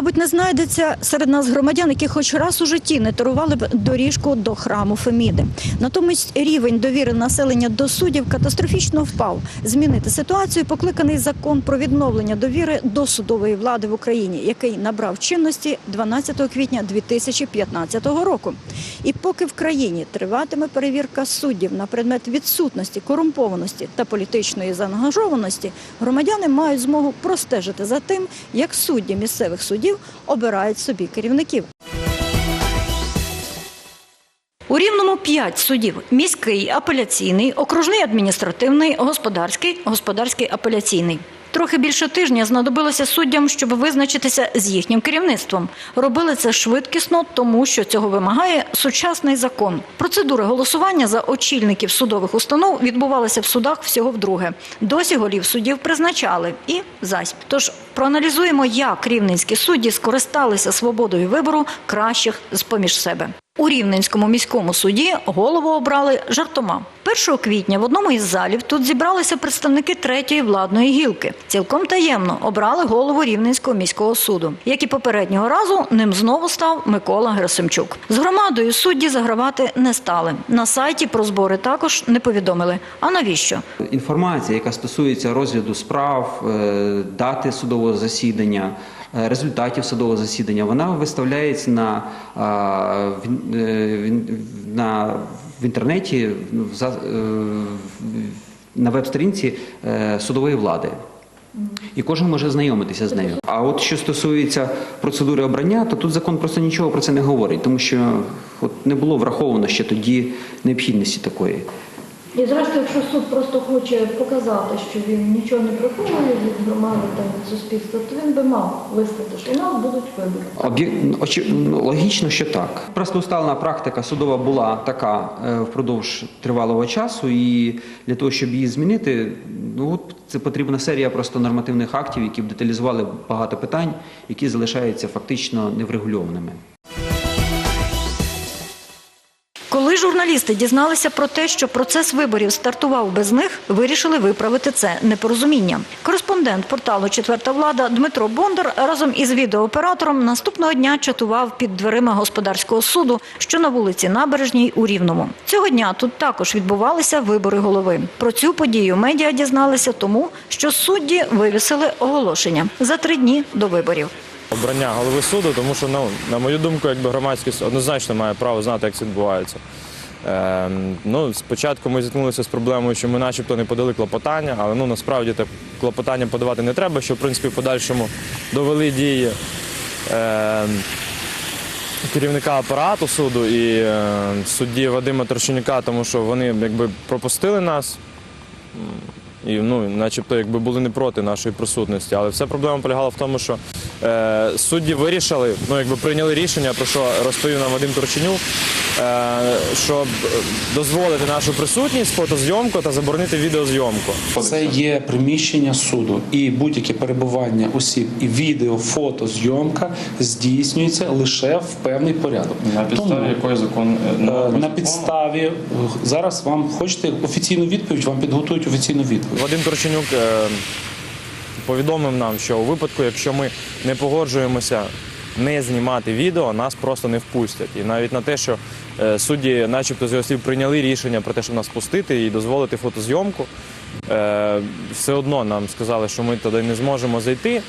Мабуть, не знайдеться серед нас громадян, які хоч раз у житті не тарували б доріжку до храму Феміди. Натомість рівень довіри населення до суддів катастрофічно впав. Змінити ситуацію покликаний закон про відновлення довіри до судової влади в Україні, який набрав чинності 12 квітня 2015 року. І поки в країні триватиме перевірка суддів на предмет відсутності корумпованості та політичної заангажованості, громадяни мають змогу простежити за тим, як судді місцевих судів обирають собі керівників. У Рівному п'ять судів: міський, апеляційний, окружний адміністративний, господарський, господарський апеляційний. Трохи більше тижня знадобилося суддям, щоб визначитися з їхнім керівництвом. Робили це швидкісно, тому що цього вимагає сучасний закон. Процедури голосування за очільників судових установ відбувалися в судах всього вдруге. Досі голів суддів призначали і зась. Тож проаналізуємо, як рівненські судді скористалися свободою вибору кращих з поміж себе. У Рівненському міському суді голову обрали жартома. 1 квітня в одному із залів тут зібралися представники третьої владної гілки. Цілком таємно обрали голову Рівненського міського суду. Як і попереднього разу, ним знову став Микола Герасимчук. З громадою судді загравати не стали. На сайті про збори також не повідомили. А навіщо? Інформація, яка стосується розгляду справ, е, дати судового засідання, е, результатів судового засідання, вона виставляється на, е, на, в інтернеті за- е, на веб-сторінці судової влади. І кожен може знайомитися з нею. А от що стосується процедури обрання, то тут закон просто нічого про це не говорить, тому що от не було враховано ще тоді необхідності такої. І зрештою, якщо суд просто хоче показати, що він нічого не приховує від громади та від суспільства, то він би мав виставити, що у нас будуть вибори. Об'єк- очі- ну, Логічно, що так. Просто усталена практика судова була така е, впродовж тривалого часу, і для того, щоб її змінити, ну це потрібна серія просто нормативних актів, які б деталізували багато питань, які залишаються фактично неврегульованими. Коли журналісти дізналися про те, що процес виборів стартував без них, вирішили виправити це непорозуміння. Кореспондент порталу Четверта влада Дмитро Бондар разом із відеооператором наступного дня чатував під дверима господарського суду, що на вулиці Набережній у Рівному. Цього дня тут також відбувалися вибори голови. Про цю подію медіа дізналися тому, що судді вивісили оголошення за три дні до виборів. Обрання голови суду, тому що, ну, на мою думку, якби громадськість однозначно має право знати, як це відбувається. Ем, ну, спочатку ми зіткнулися з проблемою, що ми начебто не подали клопотання, але ну, насправді так клопотання подавати не треба, що в принципі в подальшому довели дії ем, керівника апарату суду і е, судді Вадима Торченюка, тому що вони якби пропустили нас. І ну, начебто, якби були не проти нашої присутності. Але вся проблема полягала в тому, що е, судді вирішили, ну якби прийняли рішення, про що розповів нам Вадим Турченюк, щоб дозволити нашу присутність, фотозйомку та заборонити відеозйомку. Це є приміщення суду, і будь-яке перебування осіб і відео, фото, зйомка здійснюється лише в певний порядок. На підставі якої закон е, на підставі е, зараз вам хочете офіційну відповідь, вам підготують офіційну відповідь. Вадим Турченюк е, повідомив нам, що у випадку, якщо ми не погоджуємося не знімати відео, нас просто не впустять. І навіть на те, що е, судді, начебто, з його слів прийняли рішення про те, щоб нас пустити і дозволити фотозйомку. Е, все одно нам сказали, що ми туди не зможемо зайти.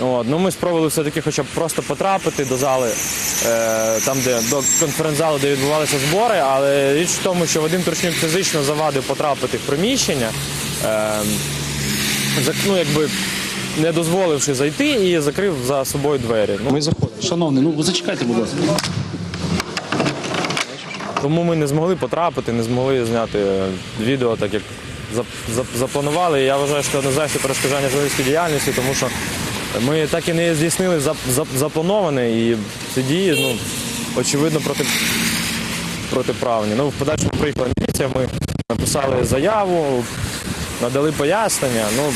От, ну, ми спробували все-таки хоча б просто потрапити до зали, е, там, де до конференц-залу, де відбувалися збори, але річ в тому, що Вадим Турчнюк фізично завадив потрапити в приміщення. Е, ну, якби не дозволивши зайти і закрив за собою двері. Ну, Ми заходимо. Шановний, ну зачекайте, будь ласка. Тому ми не змогли потрапити, не змогли зняти е, відео так, як зап- зап- запланували. Я вважаю, що це однозначно перешкоджання журналістської діяльності, тому що ми так і не здійснили зап- зап- заплановане, і ці дії, ну, очевидно, проти, протиправні. Ну, в подальшому приїхала міліція, ми написали заяву, надали пояснення. Ну,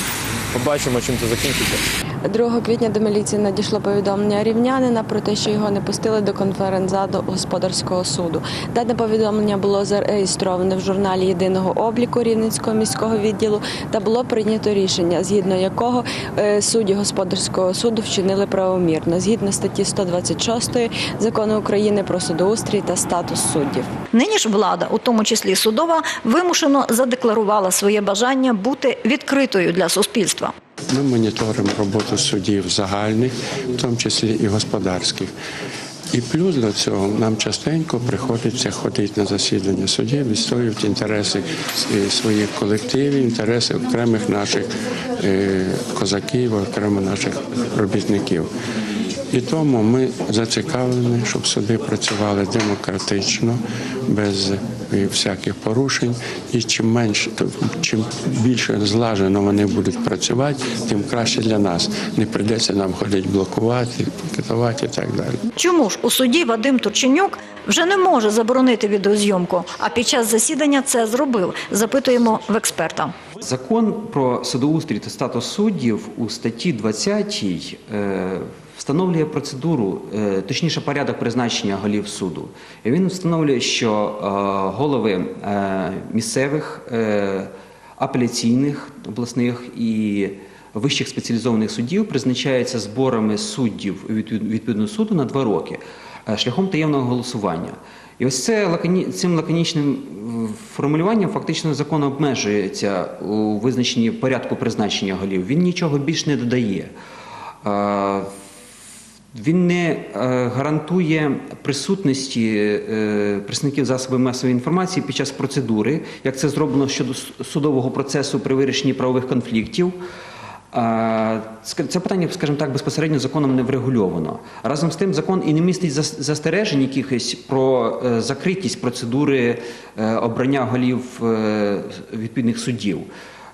побачимо, чим це закінчиться. 2 квітня до міліції надійшло повідомлення рівнянина про те, що його не пустили до конференц-залу господарського суду. Дане повідомлення було зареєстроване в журналі єдиного обліку Рівненського міського відділу та було прийнято рішення, згідно якого е, судді господарського суду вчинили правомірно, згідно статті 126 закону України про судоустрій та статус суддів. Нині ж влада, у тому числі судова, вимушено задекларувала своє бажання бути відкритою для суспільства. Ми моніторимо роботу судів загальних, в тому числі і господарських. І плюс до цього нам частенько приходиться ходити на засідання судів, відстоювати інтереси своїх колективів, інтереси окремих наших е, козаків, окремо наших робітників. І тому ми зацікавлені, щоб суди працювали демократично, без всяких порушень. І чим менше, то- чим більше злажено вони будуть працювати, тим краще для нас. Не прийдеться нам ходити блокувати, пікетувати і так далі. Чому ж у суді Вадим Турченюк вже не може заборонити відеозйомку, а під час засідання це зробив? Запитуємо в експерта. Закон про судоустрій та статус суддів у статті 20 е, встановлює процедуру, е, точніше порядок призначення голів суду. Він встановлює, що е, голови е, місцевих, апеляційних обласних і вищих спеціалізованих суддів призначаються зборами суддів відповідного суду на два роки шляхом таємного голосування. І ось це цим лаконічним формулюванням фактично закон обмежується у визначенні порядку призначення голів. Він нічого більш не додає. Він не е, гарантує присутності е, представників засобів масової інформації під час процедури, як це зроблено щодо судового процесу при вирішенні правових конфліктів. Це питання, скажімо так, безпосередньо законом не врегульовано. Разом з тим, закон і не містить зас- застережень якихось про е, закритість процедури обрання голів відповідних суддів.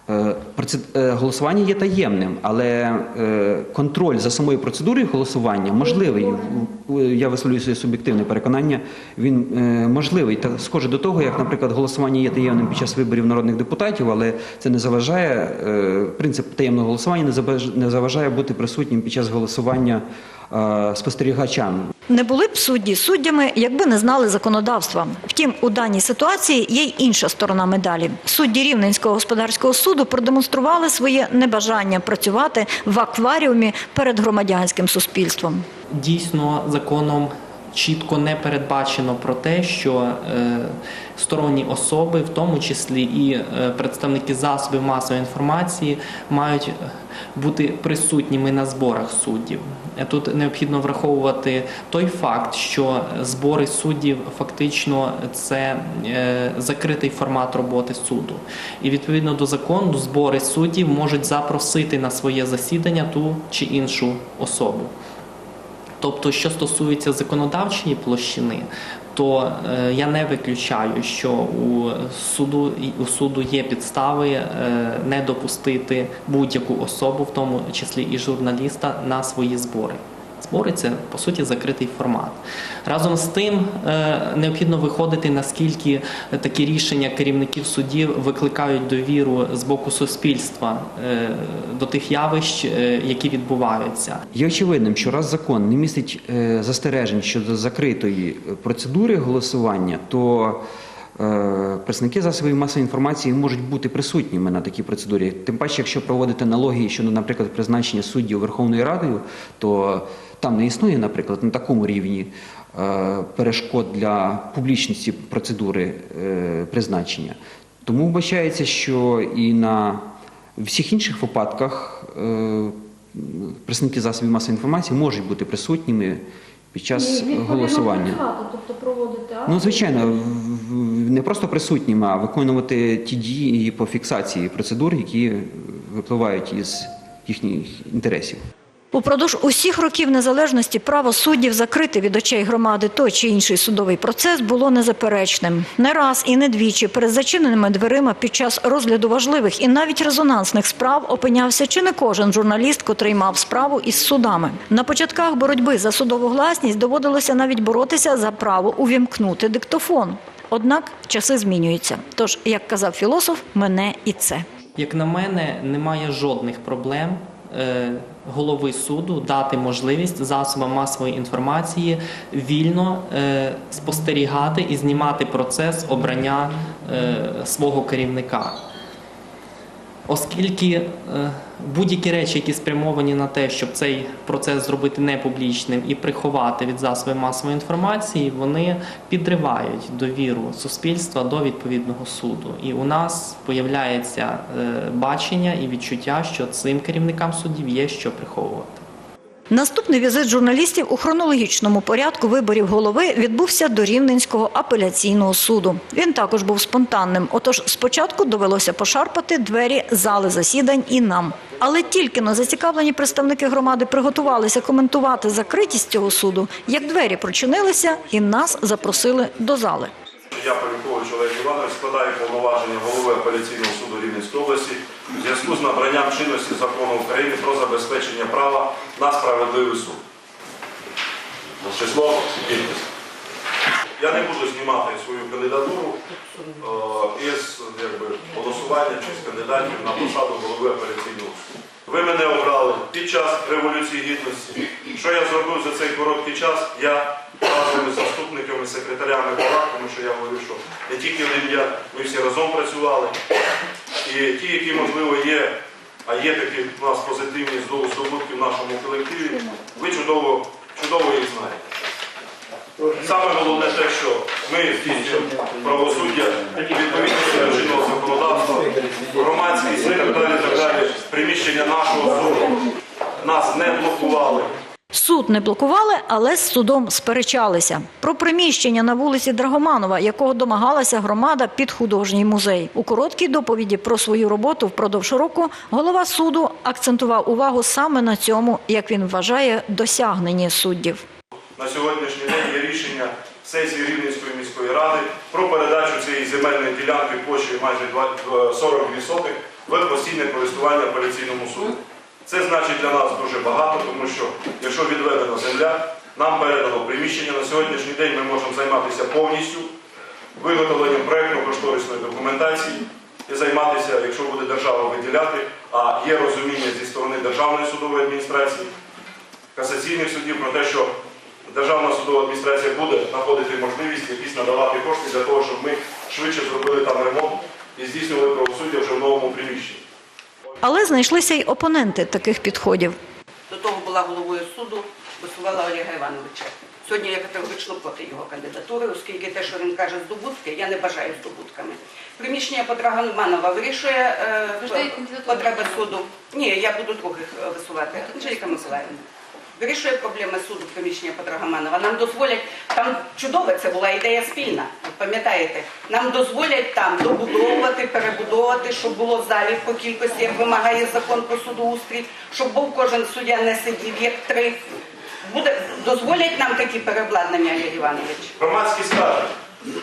Е, е, Голосування є таємним, але е, контроль за самою процедурою голосування можливий. Я висловлюю своє суб'єктивне переконання. Він можливий та схоже до того, як, наприклад, голосування є таємним під час виборів народних депутатів, але це не заважає принцип таємного голосування не заважає бути присутнім під час голосування спостерігачам. Не були б судді суддями, якби не знали законодавства. Втім, у даній ситуації є й інша сторона медалі. Судді Рівненського господарського суду продемонстрували своє небажання працювати в акваріумі перед громадянським суспільством. дійсно законом чітко не передбачено про те, що е, сторонні особи, в тому числі і е, представники засобів масової інформації, мають бути присутніми на зборах суддів. Е, Тут необхідно враховувати той факт, що збори суддів фактично це закритий формат роботи суду. І відповідно до закону збори суддів можуть запросити на своє засідання ту чи іншу особу. Тобто, що стосується законодавчої площини, то е, я не виключаю, що у суду у суду є підстави е, не допустити будь-яку особу, в тому числі і журналіста, на свої збори. Це по суті закритий формат. Разом з тим е, необхідно виходити, наскільки такі рішення керівників судів викликають довіру з боку суспільства е, до тих явищ, е, які відбуваються. Є очевидним, що раз закон не містить застережень щодо закритої процедури голосування, то представники засобів масової інформації можуть бути присутніми на такій процедурі. Тим паче, якщо проводити аналогії щодо, наприклад, призначення суддів Верховною Радою, то там не існує, наприклад, на такому рівні е, перешкод для публічності процедури е, призначення. Тому вбачається, що і на всіх інших випадках е, представники засобів масової інформації можуть бути присутніми під час голосування. тобто проводити Ну, звичайно, в- в- не просто присутніми, а виконувати ті дії по фіксації процедур, які випливають із їхніх інтересів. Упродовж усіх років незалежності право суддів закрити від очей громади той чи інший судовий процес було незаперечним. Не раз і не двічі перед зачиненими дверима під час розгляду важливих і навіть резонансних справ опинявся чи не кожен журналіст, котрий мав справу із судами. На початках боротьби за судову гласність доводилося навіть боротися за право увімкнути диктофон. Однак часи змінюються. Тож, як казав філософ, мене і це. Як на мене, немає жодних проблем голови суду дати можливість засобам масової інформації вільно е, спостерігати і знімати процес обрання е, свого керівника. Оскільки е, будь-які речі, які спрямовані на те, щоб цей процес зробити непублічним і приховати від засобів масової інформації, вони підривають довіру суспільства до відповідного суду. І у нас появляється е, бачення і відчуття, що цим керівникам судів є що приховувати. Наступний візит журналістів у хронологічному порядку виборів голови відбувся до Рівненського апеляційного суду. Він також був спонтанним. Отож, спочатку довелося пошарпати двері зали засідань і нам. Але тільки но зацікавлені представники громади приготувалися коментувати закритість цього суду, як двері прочинилися, і нас запросили до зали. Я Полюкович Олег Іванович складаю повноваження голови апеляційного суду Рівненської області зв'язку з набранням чинності закону України про забезпечення права на справедливий суд. Число підпис. Я не буду знімати свою кандидатуру е, із якби, голосування чи з кандидатів на посаду голови апеляційного суду. Ви мене обрали під час Революції Гідності. Що я зробив за цей короткий час? Я разом із заступниками, секретарями палат, тому що я говорю, що не тільки один я, ми всі разом працювали. І ті, які, можливо, є, а є такі у нас позитивні здобутки в нашому колективі, ви чудово, чудово їх знаєте. Саме головне те, що ми здійснюємо правосуддя відповідно до чинного законодавства, громадськість і так далі, так далі. Приміщення нашого суду нас не блокували. Суд не блокували, але з судом сперечалися. Про приміщення на вулиці Драгоманова, якого домагалася громада під художній музей. У короткій доповіді про свою роботу впродовж року голова суду акцентував увагу саме на цьому, як він вважає, досягненні суддів. На сьогоднішній день є рішення сесії Рівненської міської ради про передачу цієї земельної ділянки площею майже 20 42 сотих в постійне користування апеляційному суду. Це значить для нас дуже багато, тому що якщо відведена земля, нам передано приміщення. На сьогоднішній день ми можемо займатися повністю виготовленням проєктно-кошторисної документації і займатися, якщо буде держава виділяти, а є розуміння зі сторони Державної судової адміністрації, касаційних судів про те, що Державна судова адміністрація буде знаходити можливість якісь надавати кошти для того, щоб ми швидше зробили там ремонт і здійснювали правосуддя вже в новому приміщенні. Але знайшлися й опоненти таких підходів. До того була головою суду, висувала Олега Івановича. Сьогодні я категорично проти його кандидатури, оскільки те, що він каже, здобутки, я не бажаю здобутками. Приміщення Петра Гануманова вирішує е, потреби суду. Ні, я буду других е, висувати. Анжеліка Миколаївна. Вирішує проблеми суду приміщення Петра Гаманова. Нам дозволять, там чудове, це була ідея спільна, пам'ятаєте, нам дозволять там добудовувати, перебудовувати, щоб було залів залі по кількості, як вимагає закон про судоустрій, щоб був кожен суддя не сидів, як три. Буде, дозволять нам такі перебладнання, Ігор Іванович? Громадський скаже,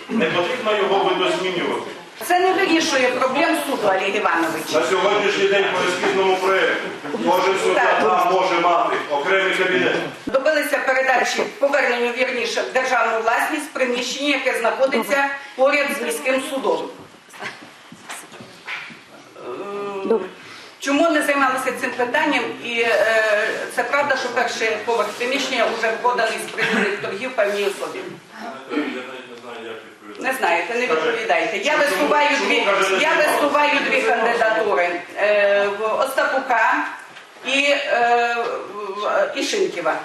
не потрібно його видозмінювати. Це не вирішує проблем суду, Олег Іванович. На сьогоднішній день по ескізному проєкту кожен суддя може мати окремий кабінет. Добилися передачі поверненню вірніше в державну власність приміщення, яке знаходиться поряд з міським судом. Е, Чому не займалися цим питанням? І е, це правда, що перший поверх приміщення вже поданий з прийомних торгів певній особі. Не знаєте, не відповідайте. Я висуваю дві, я висуваю дві кандидатури е, в Остапука і, е, і Шинківа.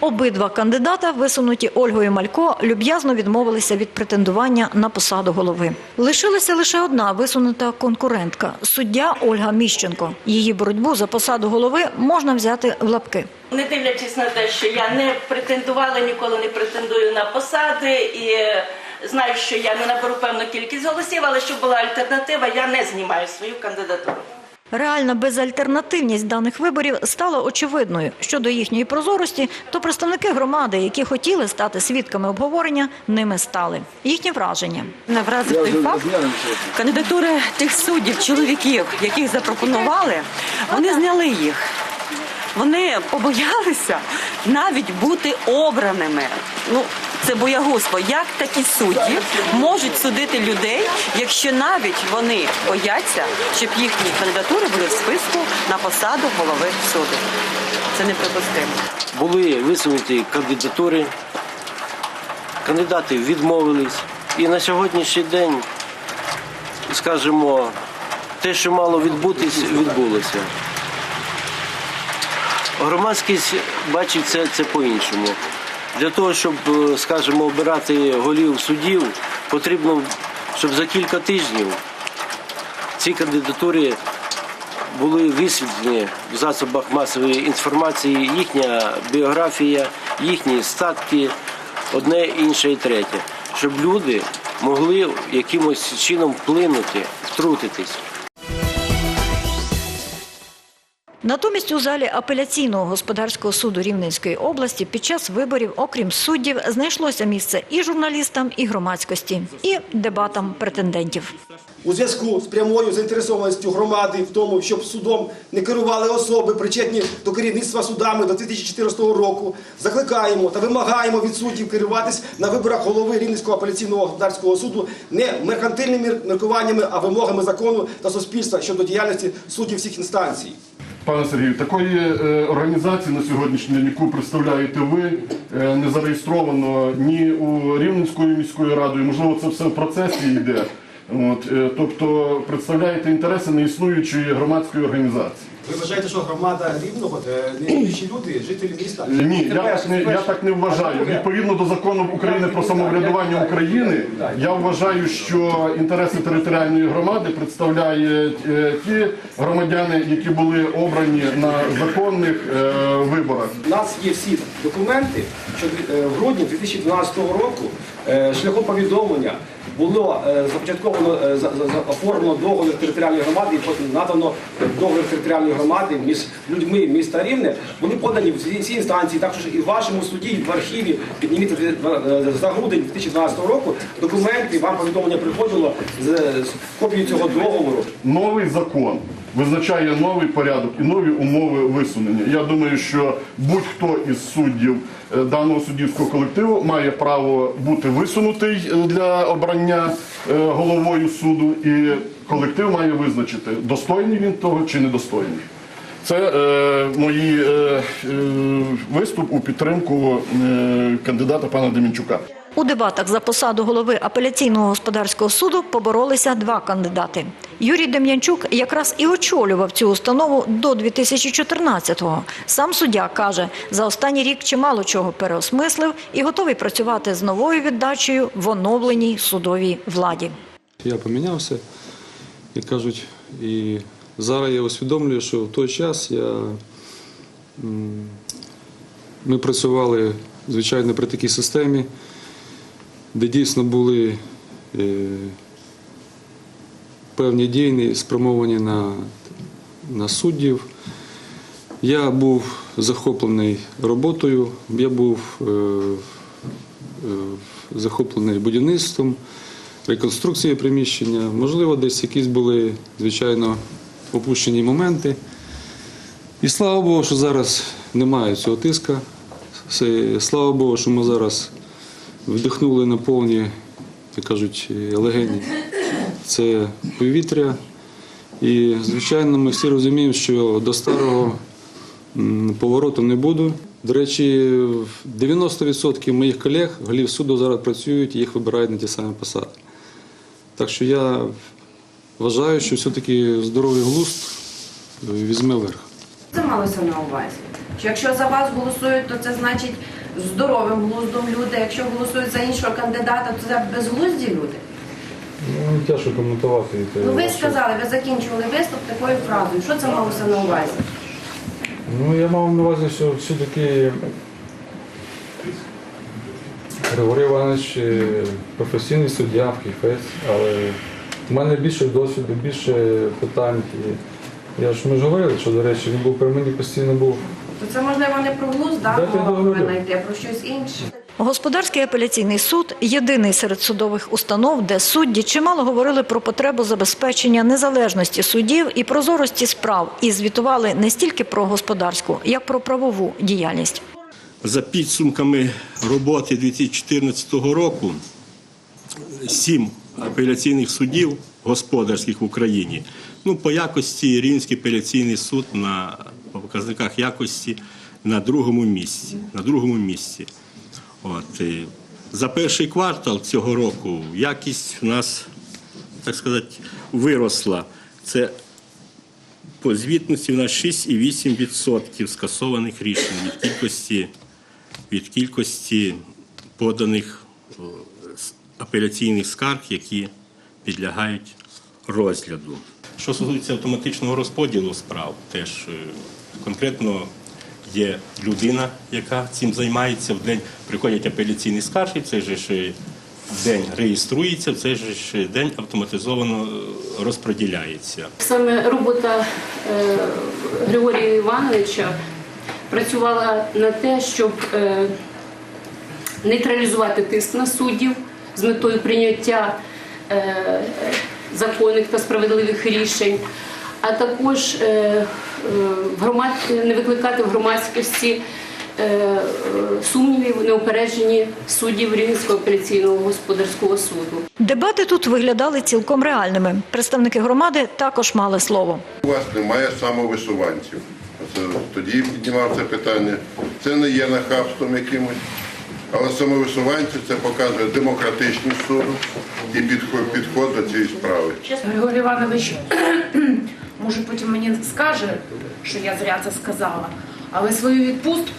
Обидва кандидата, висунуті Ольгою Малько, люб'язно відмовилися від претендування на посаду голови. Лишилася лише одна висунута конкурентка суддя Ольга Міщенко. Її боротьбу за посаду голови можна взяти в лапки. Не дивлячись на те, що я не претендувала, ніколи не претендую на посади і знаю, що я не наберу певну кількість голосів, але щоб була альтернатива, я не знімаю свою кандидатуру. Реальна безальтернативність даних виборів стала очевидною. Щодо їхньої прозорості, то представники громади, які хотіли стати свідками обговорення, ними стали. Їхні враження. Мене вразив той факт кандидатури тих суддів, чоловіків, яких запропонували, вони зняли їх. Вони побоялися навіть бути обраними. Ну, це боягузтво. Як такі судді можуть судити людей, якщо навіть вони бояться, щоб їхні кандидатури були в списку на посаду голови суду? Це неприпустимо. були висунуті кандидатури, кандидати відмовились. І на сьогоднішній день, скажімо, те, що мало відбутись, відбулося. Громадськість бачить це, це по-іншому. Для того, щоб, е, скажімо, обирати голів суддів, потрібно, щоб за кілька тижнів ці кандидатури були висвітлені в засобах масової інформації, їхня біографія, їхні статки, одне, інше і третє, щоб люди могли якимось чином вплинути, втрутитись. Натомість у залі апеляційного господарського суду Рівненської області під час виборів, окрім суддів, знайшлося місце і журналістам, і громадськості, і дебатам претендентів. У зв'язку з прямою заінтересованістю громади в тому, щоб судом не керували особи, причетні до керівництва судами до 2014 року, закликаємо та вимагаємо від суддів керуватись на виборах голови Рівненського апеляційного господарського суду не меркантильними міркуваннями, а вимогами закону та суспільства щодо діяльності суддів всіх інстанцій. Пане Сергію, такої е, організації на сьогоднішній день, яку представляєте ви, е, не зареєстровано ні у Рівненської міської ради, можливо, це все в процесі йде. От, е, тобто представляєте інтереси неіснуючої громадської організації. Ви вважаєте, що громада рівного е, неіснуючі люди, жителі міста? Ні, я так не я так не вважаю. Відповідно до закону України про самоврядування України, я вважаю, що інтереси територіальної громади представляють е, ті громадяни, які були обрані на законних е, виборах. У нас є всі документи, що е, в грудні 2012 року шляхом повідомлення було е, започатковано е, оформлено договір територіальної громади і потім надано договір територіальної громади між людьми міста Рівне. Були подані в ці- ці інстанції, також і в вашому суді, і в архіві підніміть е, за грудень 2012 року документи. Вам повідомлення приходило з копією цього договору. Новий закон визначає новий порядок і нові умови висунення. Я думаю, що будь-хто із суддів е, даного суддівського колективу має право бути висунутий е, для обрання е, головою суду, і колектив має визначити, достойний він того чи недостойний. Це е, мої е, виступ у підтримку е, кандидата пана Демінчука. У дебатах за посаду голови апеляційного господарського суду поборолися два кандидати. Юрій Дем'янчук якраз і очолював цю установу до 2014-го. Сам суддя каже, за останній рік чимало чого переосмислив і готовий працювати з новою віддачею в оновленій судовій владі. Я помінявся, як кажуть, і зараз я усвідомлюю, що в той час я, ми працювали, звичайно, при такій системі, де дійсно були е, певні дії спрямовані на, на суддів. Я був захоплений роботою, я був е, е, захоплений будівництвом, реконструкцією приміщення. Можливо, десь якісь були, звичайно, опущені моменти. І слава Богу, що зараз немає цього тиска. Слава Богу, що ми зараз вдихнули на повні, як кажуть, легені. Це повітря. І, звичайно, ми всі розуміємо, що до старого повороту не буде. До речі, 90% моїх колег, голів суду зараз працюють їх вибирають на ті самі посади. Так що я вважаю, що все-таки здоровий глузд візьме верх. Це малося на увазі. Що якщо за вас голосують, то це значить здоровим глуздом люди. Якщо голосують за іншого кандидата, то це безглузді люди. Ну, тяжко коментувати. Ну ви сказали, ви закінчували виступ такою фразою. Що це малося на увазі? Ну, я мав на увазі, що все-таки Григорій Іванович е, професійний суддя, фахівець, але в мене більше досвіду, більше питань. І я ж ми ж говорили, що, до речі, він був при мені постійно був. То це можливо не про глузд, да, повинна йти, а про щось інше. Господарський апеляційний суд єдиний серед судових установ, де судді чимало говорили про потребу забезпечення незалежності суддів і прозорості справ, і звітували не стільки про господарську, як про правову діяльність. За підсумками роботи 2014 року, сім апеляційних судів господарських в Україні. Ну, по якості Рівненський апеляційний суд на по показниках якості на другому місці. На другому місці. От, за перший квартал цього року якість у нас, так сказати, виросла. Це по звітності в нас 6,8% скасованих рішень від кількості, від кількості поданих апеляційних скарг, які підлягають розгляду. Що стосується автоматичного розподілу справ, теж е, конкретно є людина, яка цим займається. В день приходять апеляційні скарги, цей же ж день реєструється, в цей же ж день автоматизовано е, розподіляється. Саме робота е, Григорія Івановича працювала на те, щоб е, нейтралізувати тиск на суддів з метою прийняття законних та справедливих рішень, а також е, е, в громад... не викликати в громадськості е, сумнівів неупереджені суддів Рівненського апеляційного господарського суду. Дебати тут виглядали цілком реальними. Представники громади також мали слово. У вас немає самовисуванців. Це тоді піднімав це питання. Це не є нахабством якимось. Але самовисуванці це показує демократичність суду і підход, підход до цієї справи. Григорій Іванович, може потім мені скаже, що я зря це сказала, але свою відпустку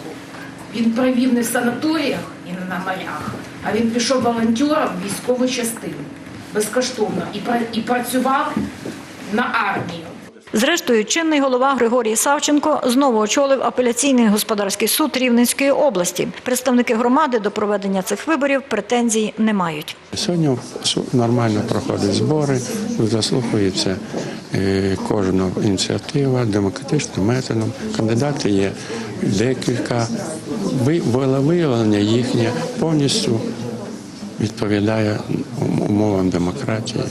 він провів не в санаторіях і не на морях, а він пішов волонтером в військову частину безкоштовно і, пра- і працював на армію. Зрештою, чинний голова Григорій Савченко знову очолив апеляційний господарський суд Рівненської області. Представники громади до проведення цих виборів претензій не мають. Сьогодні нормально проходять збори, заслухається е, кожна ініціатива демократичним методом. Кандидати є декілька. виявлення їхнє повністю відповідає умовам демократії.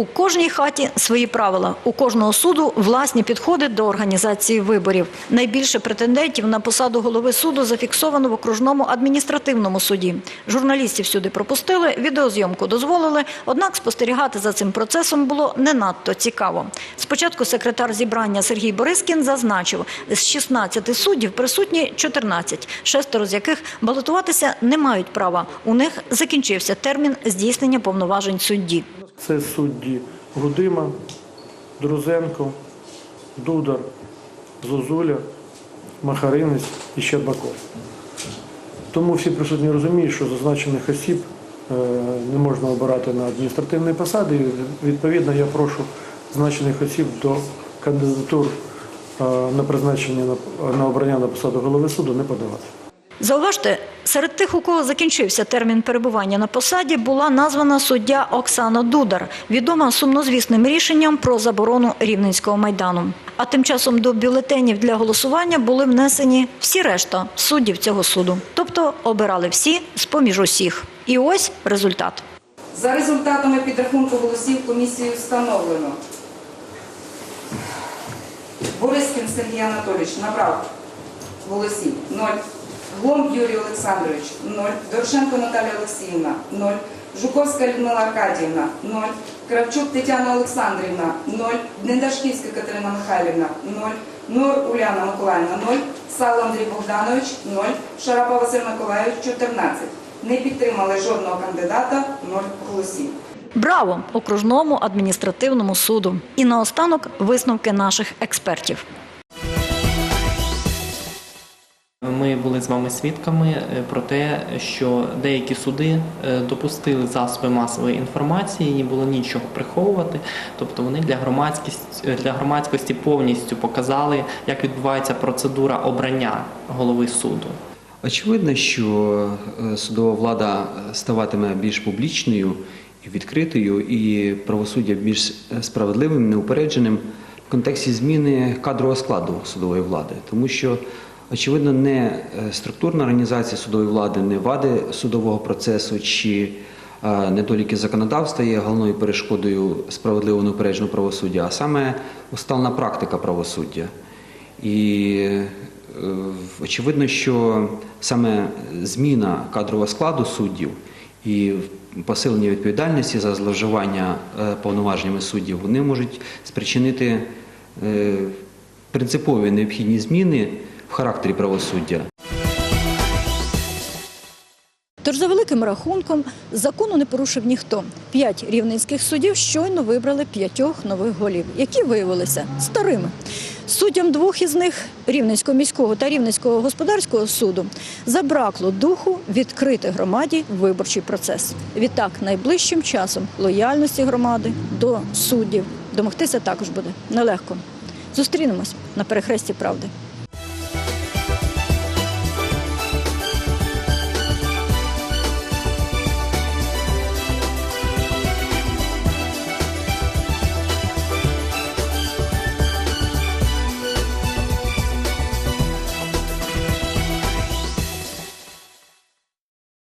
У кожній хаті свої правила, у кожного суду власні підходи до організації виборів. Найбільше претендентів на посаду голови суду зафіксовано в окружному адміністративному суді. Журналістів сюди пропустили, відеозйомку дозволили, однак спостерігати за цим процесом було не надто цікаво. Спочатку секретар зібрання Сергій Борискін зазначив, з 16 суддів присутні 14, шестеро з яких балотуватися не мають права. У них закінчився термін здійснення повноважень судді. Це судді Гудима, Друзенко, Дудар, Зозуля, Махаринець і Щербаков. Тому всі присутні розуміють, що зазначених осіб е, не можна обирати на адміністративні посади. І, Відповідно, я прошу зазначених осіб до кандидатур е, на призначення на- на обрання на посаду голови суду не подавати. Зауважте, серед тих, у кого закінчився термін перебування на посаді, була названа суддя Оксана Дудар, відома сумнозвісним рішенням про заборону Рівненського майдану. А тим часом до бюлетенів для голосування були внесені всі решта суддів цього суду. Тобто обирали всі з-поміж усіх. І ось результат. За результатами підрахунку голосів комісії встановлено. Борискін Сергій Анатолійович набрав голосів 0. Гломб Юрій Олександрович 0. Дорошенко Наталія Олексіївна 0. Жуковська Людмила Аркадіївна 0. Кравчук Тетяна Олександрівна 0. Дендашківська Катерина Михайлівна 0. Нор Уляна Миколаївна 0. Сало Андрій Богданович 0. Шарапа Василь Миколаївич 14. Не підтримали жодного кандидата 0 голосів. Браво окружному адміністративному суду. І наостанок висновки наших експертів. Ми були з вами свідками е, про те, що деякі суди е, допустили засоби масової інформації, не було нічого приховувати. Тобто вони для громадськості для громадськості повністю показали, як відбувається процедура обрання голови суду. Очевидно, що е, судова влада ставатиме більш публічною і відкритою, і правосуддя більш е, справедливим, неупередженим в контексті зміни кадрового складу судової влади, тому що очевидно не е, структурна організація судової влади, не вади судового процесу чи е, недоліки законодавства є головною перешкодою справедливого неупередженого правосуддя, а саме устална практика правосуддя. І е, очевидно, що саме зміна кадрового складу суддів і посилення відповідальності за зловживання повноваженнями суддів, вони можуть спричинити принципові необхідні зміни в характері правосуддя. Тож за великим рахунком закону не порушив ніхто. П'ять рівненських суддів щойно вибрали п'ятьох нових голів, які виявилися старими. Суддям двох із них Рівненського міського та Рівненського господарського суду забракло духу відкрити громаді виборчий процес. Відтак, найближчим часом лояльності громади до суддів домогтися також буде нелегко. Зустрінемось на перехресті правди.